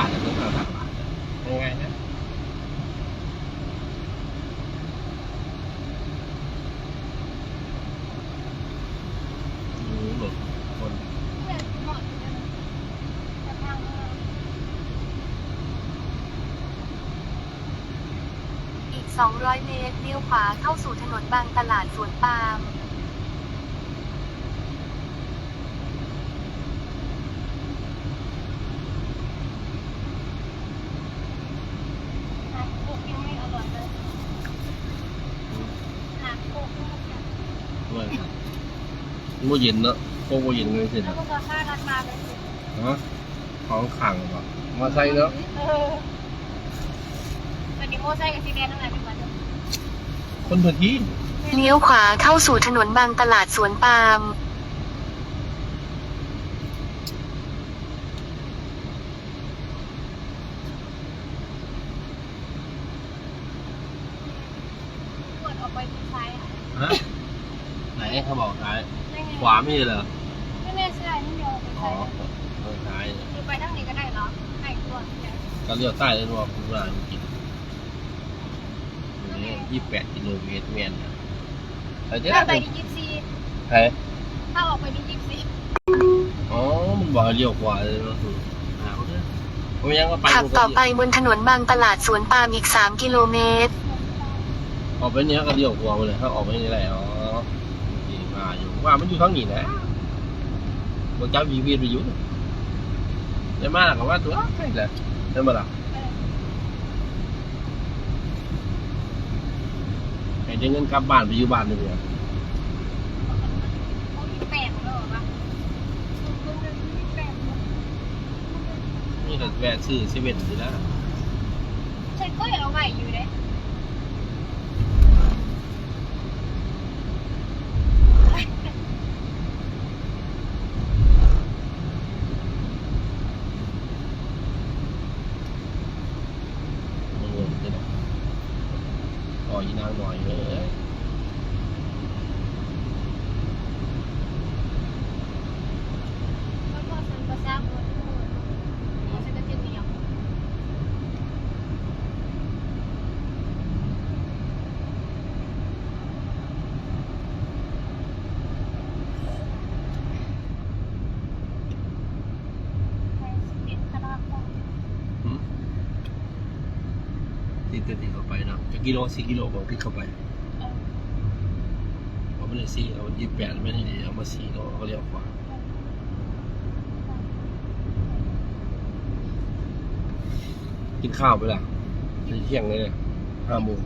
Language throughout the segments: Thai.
าทนะต้องห้าพันบาทนะยังไงนะรู้หลดคนอีก 200 เมตรเลี้ยวขวาเข้าสู่ถนนบางตลาดสวนปาล์ม โมเย็นเนอะโคโมเย็นเลยสินะฮะของขังเหรอมาใส่เนอะวันนี้โมไซกับซีแดนทั้งนั้นเป็นวันคนพื้นที่เลี้ยวขวาเข้าสู่ถนนบางตลาดสวนปาล์มปวดออกไปทางซ้ายอะฮะไหนเขาบอกซ้ายไม่ไง ขวาไม่ใช่เหรอไม่แน่ใช่นี่เดียวไปอ๋อซ้ายทางซ้ายคือไปทางนี้ก็ได้เหรอไอ้ตัวเนี่ยก็เลี้ยวใต้เลยว่าคุณว่ามันกินนี่ยี่แปดกิโลเมตรเมียนนะไปเด้อถ้าไปที่ยี่สิบสี่ใครถ้าออกไปที่ยี่สิบสี่อ๋อมันบอกให้เลี้ยวขวาเลยเนาะหาเขาเด้อผมยังก็ไปขับต่อไปบนถนนบางตลาดสวนปาล์มอีก 3 กิโลเมตร ออกไปเนี้ยก็เลี้ยวขวาไปเลยถ้าออกไปนี่แหละอ๋อดีมาอยู่ ว่ามันอยู่ทางนี้นะบอกจ้าวีวีไปอยู่ได้มากกับว่าตัวใช่แหละใช่ไหมล่ะไอ้เดี๋ยวเงินกลับบ้านไปอยู่บ้านเลยเนี่ยเขามีแปดแล้วเหรอวะคนหนึ่งมีแปดนี่ก็แวะซื้อเซเว่นอยู่แล้วฉันก็ยังเอาไว้อยู่เลย มึงเงินนี่นะอ๋อยีนางหน่อยเลย แล้วก็ฉันก็ทราบว่าฉันก็จะเหนียว ไปสิบเอ็ดคณะก็ ติดติดเข้าไปเนาะจะกิโลสี่กิโลบอกที่เข้าไปเออเอาไปเลยสี่เอายี่แปดไม่ได้ดีเอามาสี่ก็เขาเรียกขวากินข้าวไปละเที่ยงเลยห้าโมง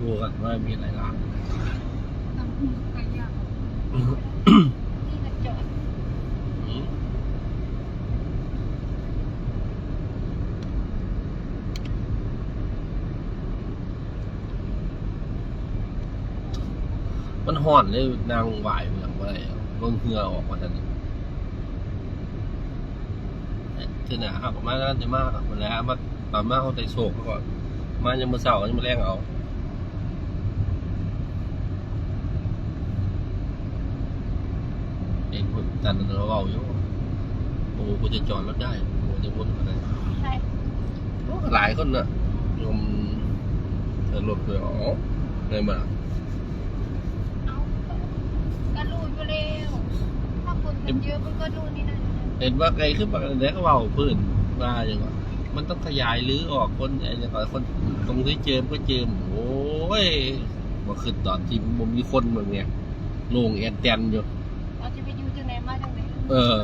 ดูกันว่ามีอะไรร้าน น้ำหูไปยากที่จะจอด อืมมัน ห่อนเลยนางไหวเหมือนว่าอะไรอะเบิ่งเหงือออกมาทันทีคือหนาครับมาแล้วจะมากคนแล้วมาตอนมาเขาใจโศกก่อนมายังมาเศร้ายังมาแรงเอาเองคนตันเราเอาอยู่โอ้โหกูจะจอดรถได้โอ้โหจะวนอะไรใช่โอ้หลายคนนะโยมเดินรถเลยอ๋อไงมาเอา ก็รู้อยู่แล้วถ้าคนมันเยอะมันก็นู่นนี่นั่นเห็นว่าไงขึ้นมาแล้วก็เว่าพื้นว่าอย่างว่ามันต้องขยายหรือออกคนไอ้เนี่ยก่อนคนตรงที่เจิมก็เจิมโอ้ยมาขึ้นตอนที่มันมีคนเหมือนไงโล่งแอนแตนอยู่เราจะไปอยู่จังไหนมาจังไหนเออ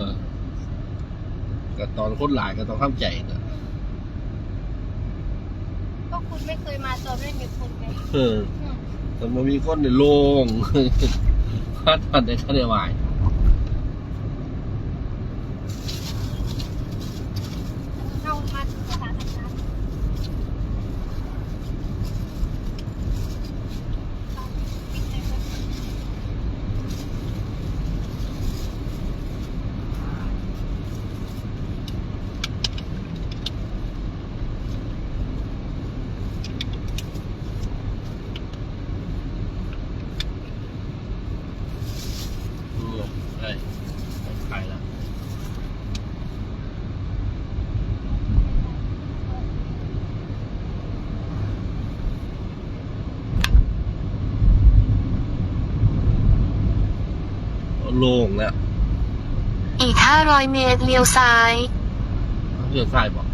ก็ตอนคนหลายก็ต้องเข้าใจนะก็คุณไม่เคยมาตอนไม่มีคนไงเอออืมแต่มันมีคนในยโล่ง พาดผ่านในทะเลวาย เข้ามาถึงสถานการณ์ปิดเลยครับ เออใช่ขายแล้ว โล่งแล้วอีก500เมตรเลี้ยวซ้ายเลือกซ้ายบอก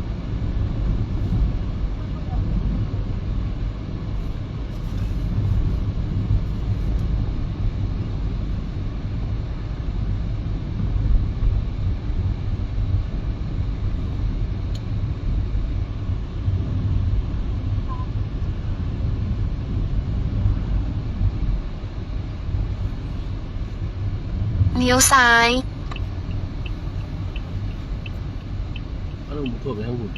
ลี้ยวซ้าย ก็ต้องทั่วไปทั้งหุ่น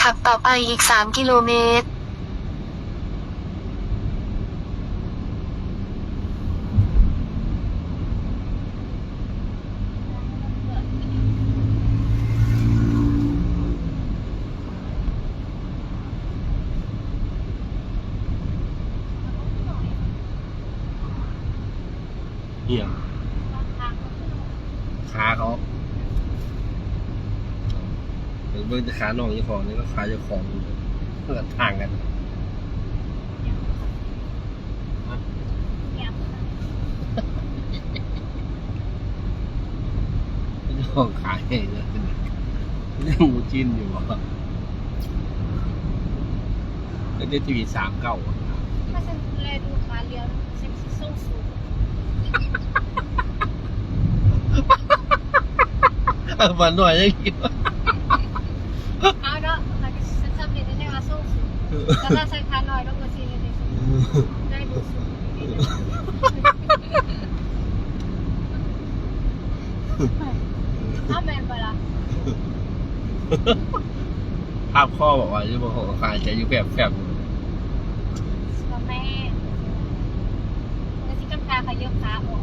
ขับต่อไปอีก 3 กิโลเมตร เขาเบิ่งแต่ขาน้องยี่ของนี่ก็ขาเจ้าของเพื่อนทางกันเจ้าของขายเองเลยยังหมูจินอยู่บ่แล้วได้ทีวีสามเก้าอะถ้าฉันแลดู ขาเลี้ยวเซ็กซี่ส้มสูงเอามาหน่อยยังกินเอาเนาะมันจะทำเรียนได้ว่าส้มสูงแต่ถ้าใส่ขาหน่อยต้องมาซีเลยสูงได้ดูสูงถ้าแมนไปละภาพข้อบอกว่าจะบอกของขายใจอยู่แบบแบบแม่แล้วที่กำพาขยับขาออก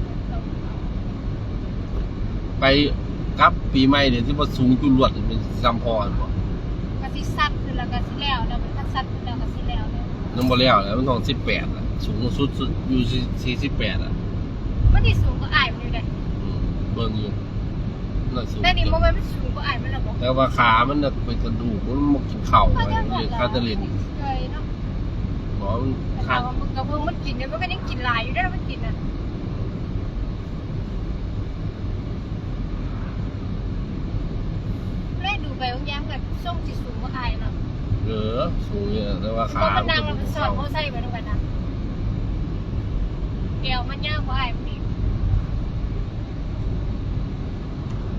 ไป กับ ปีใหม่เนี่ยที่ว่าสูงจุลวดเป็นซัมพรบ่กะสิซัดคือแล้วกะสิแล้วแล้วมันก็ซัดคือแล้วกะสิแล้วเนี่ยน้ำบ่แล้วแล้วมันต้องสิบแปดอะสูงสุดสุดอยู่สี่สิบแปดอะมันที่สูงก็อายมันอยู่เลยอืมเบิ่งอยู่น่าสูงแต่นี่โมเมนต์มันสูงก็อายมันแล้วบอกแต่ว่าขามันน่ะเป็นกระดูกมันมากินเข่าเขาไปจะหมดเรียกแล้วคาตาลินเคยเนาะบอกว่ามันแต่ขาถามดว่ามึงกับมึงมันกินเนี่ยมันก็ยังกินหลายอยู่ได้มันกินอะแม่ดู ไปบางอย่างแบบส้มสีสูงก็อายเนาะเออสูงเนี่ยแต่ว่าเพขาราะมันนั่งมัแล้วมันสอดเขาใส่ไปตรงนั้นนะเอวมันยากกว่าอายมันอีก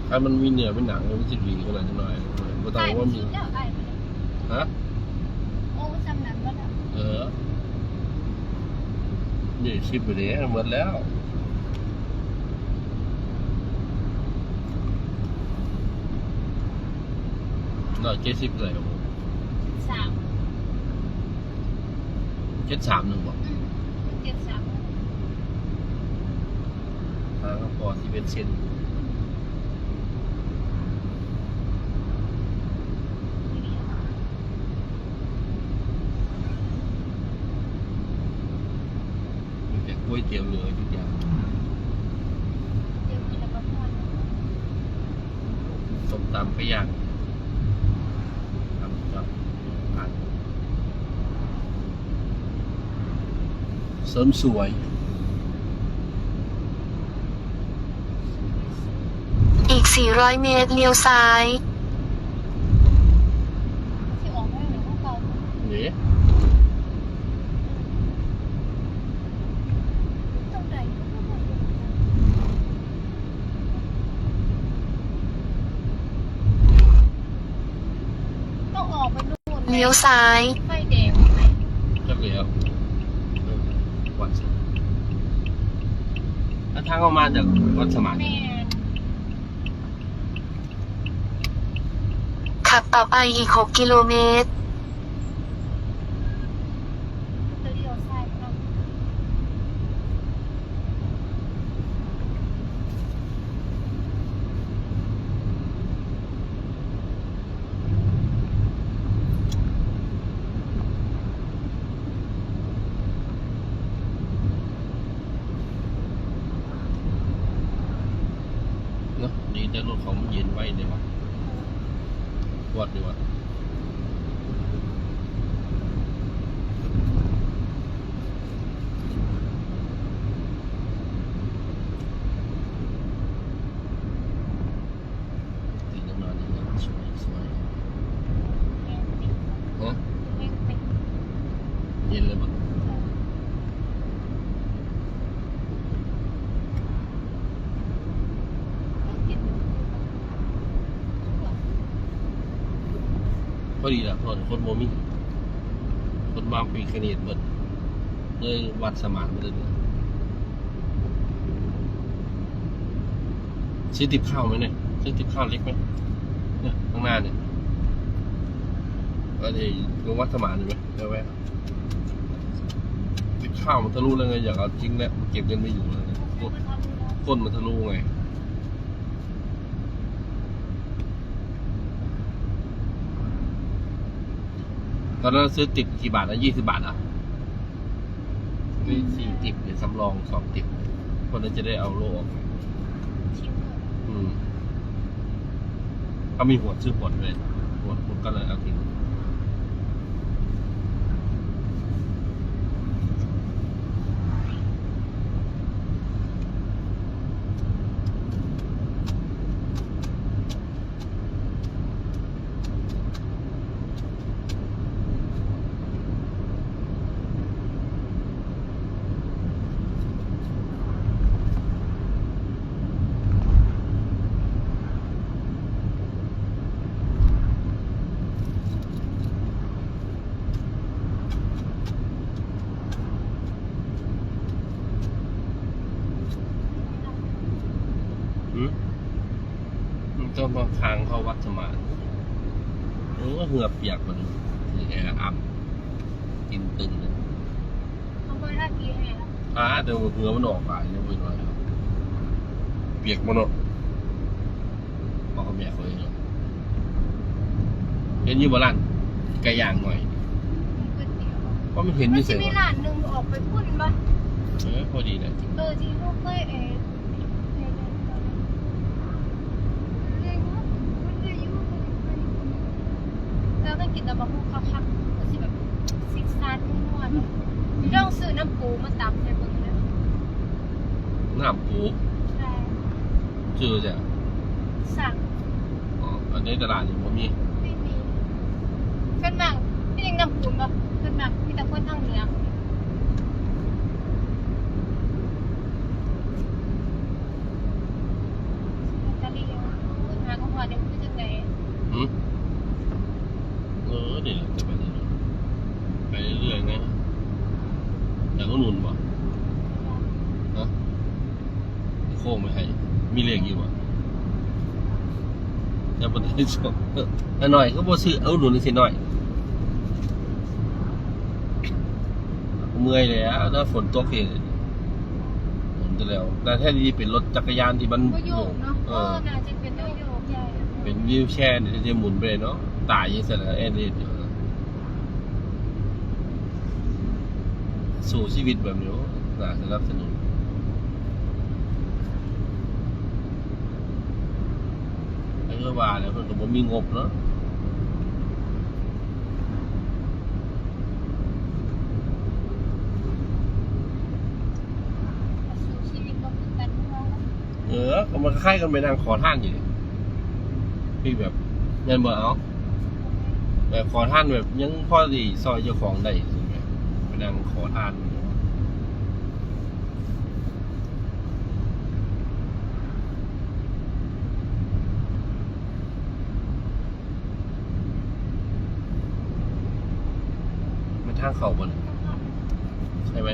ถ้ามันมีเนื้อเป็นหนังมันจะดีขนาดนี้หน่อยบ่ต้องอายมัว่านมีกินแล้วอายมันฮะ โอ้จำนั้นก็ได้เออนี่ชิปไปเลยหมดแล้ว ร้อยเจ็ดสิบเลยครับผมสามเจ็ดสามหนึ่งบอกอืมเจ็ดสามทางก็พอที่เป็นเซนมีแต่ก๋วยเตี๋ยวเหลือทุกอย่างเดี๋ยวกินแล้วก็พอแล้วส้มตำไปย่างทำครับอ่าน เสริมสวยอีก 400 เมตรเลี้ยวซ้ายที่ออกไม่เหมือนพวกเราเนี่ยตรงไหนก็ไม่รู้ต้องออกไปนู่น เลี้ยวซ้าย ไฟแดงไหม จักแล้วเออวัดสิถ้าทางออกมาจากวัดสมาน แม่ขับต่อไปอีก 6 กิโลเมตร จะเลี้ยวซ้ายเนาะ เย็นไว้เดี๋ยววะ วัดดีวะตีน้ำนอนนี่นะสวยสวยฮะเย็นเลยปะ พอดีละคนคนโมมีคนบางปีคเนตหมดเลยวัดสมานไปเลยเนี่ยซื้อติบข้าวไหมเนี่ยซื้อติบข้าวเล็กไหมเนี่ยข้างหน้าเนี่ยก็เลยลงวัดสมานเลยไหมเดี๋ยวแวะติบข้าวมันทะลุแล้วไงอยากเอาจริงแล้วเก็บเงินไม่อยู่แล้วไงก้นก้นมันทะลุไง ตอนนั้นซื้อติบกี่บาทนะยี่สิบาทอะนี่สี่ติบเนี่ยสำรองสองติบคนนั้นจะได้เอาโลออกอืมเขามีหัวชื่อหัวด้วยหัวผมก็เลยเอาทิ้งอืม มันต้องมาค้างเข้าวัดสมานเออเหงือเปียกมันนี่ไงอับกินตึงเลยอ่าแต่ว่าเหงือมันออกไปยังไม่น้อยครับเปียกมันออกพอเขาแม่เขาเองหรอกเห็นอยี่บร้านไก่ย่างหน่อยเพราะมันเห็นมัมีนเสีจะยงมีร้านหนึ่งออกไปพุ่นปะเออพอดีเลยเออที่ลูกเคยเอ แล้วก็กินแต่บะฮุ่งคักๆก็สิแบบซิกซาดนวดเรื่องซื้อน้ำปูมาตับในเบิ่งนะน้ำปูใช่ชื่อจะสั่งอ๋ออันนี้ตลาดอยู่ผมมีไม่มีขึ้นมาพี่ยังน้ำปูนปะขึ้นมามีแต่คนทางเหนือตะลีขึ้นมาก็พอเดี๋ยวมันจะไหน หืมเออเดี๋ยวจะไปเรื่อยๆไปเรื่อยๆไงแต่ก็หนุนบ่ฮะโค้งไม่ให้ มีเลขอยู่บ่ จะบันทึกสองเออหน่อยก็บ่ซื้อเอาหนุนสิหน่อยเมื่อยแล้วถ้าฝนตกเองหนุนจะแล้ว แต่แท้ดีเป็นรถจักรยานที่มันก็โยกเนาะเอเอออน่าจะเป็นตัวโยกใหญ่เป็นวิวแชร์เนี่ยจะหมุนไปเลยเนาะตายยังเสร็จแล้วแอนดี้อยู่สู่ชีวิตแบบนี้น่าสนับสนุน แล้วก็ว่าแล้วมันก็บ่มีงบเนาะสู่ชีวิตบ่คือกันเนาะเออก็มันคล้ายกันไปนางขอท่านอยู่นี่พี่แบบเงินบ่เอาแบบขอท่านแบบยังพอดีซอยเจ้าของได้ใช่ไหมไปนางขอท่านมัน ทางเขาบนใช่ไหม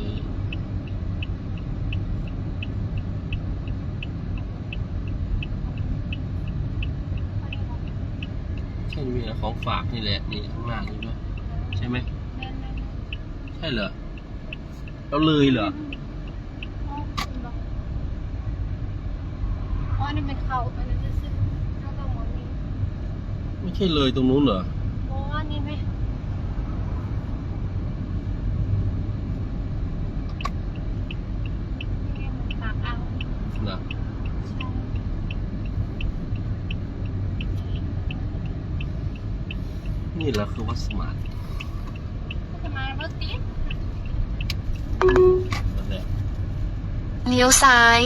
นี่ใช่มีของฝากนี่แหละนี่ข้างหน้านี่ด้วยใช่ไหมใช่เหรอเราเลยเหรออ๋ออันนี้เป็นเขาอันนั้นจะซื้อแล้วก็หมอนี่ ไม่ใช่เลยตรงนู้นเหรอโอ้อันนี้ไหมเนี่ยนะนี่แหละคือวัดสมานจะมารถติดนั่นแหละเลี้ยวซ้าย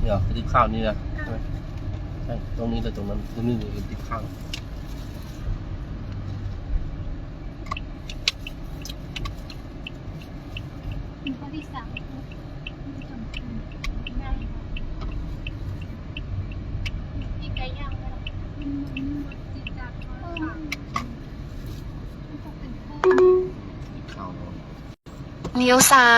เนี่ยติดข้าวนี่นะใช่ไหมใช่ตรงนี้แต่ตรงนั้นตรงนี้นี่ติดข้าวข้อที่สามได้ที่ไก่ย่างไปหรอติดจากข้าว ติดข้าว เลี้ยวซ้าย